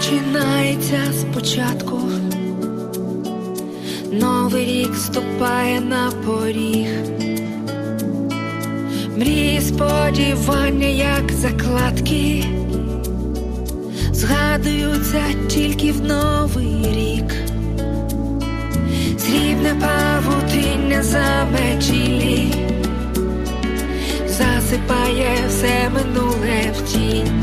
Починається спочатку. Новий рік ступає на поріг. Мрії, сподівання, як закладки, згадуються тільки в новий рік. Срібне павутиння заметілі, засипає все минуле в тінь.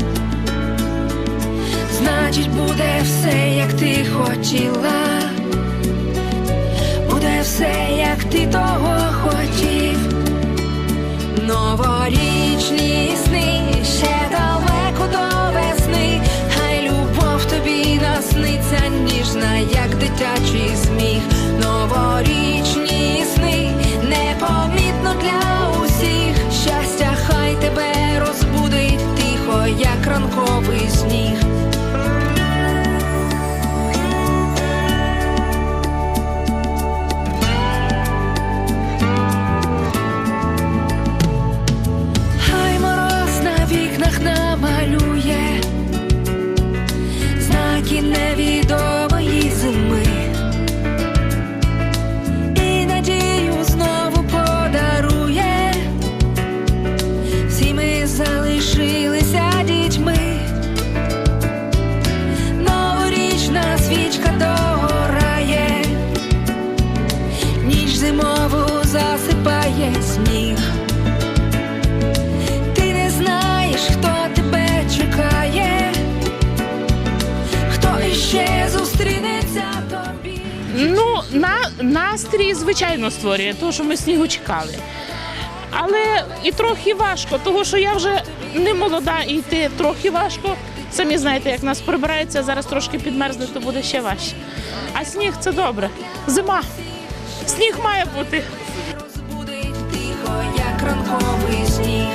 Значить, буде все, як ти хотіла. Буде все, як ти того як дитячий сміх. Новорічні сни непомітно для усіх. Щастя, хай тебе розбудить тихо, як ранковий сніг. Хай мороз на вікнах намалює сніг. Ти не знаєш, хто тебе чекає, хто іще зустрінеться тобі. Ну, на, настрій, звичайно, створює, тому що ми снігу чекали. Але і трохи важко, тому що я вже не молода і йти трохи важко. Самі знаєте, як нас прибирається, зараз трошки підмерзне, то буде ще важче. А сніг це добре. Зима. Сніг має бути. Ранковий сніг,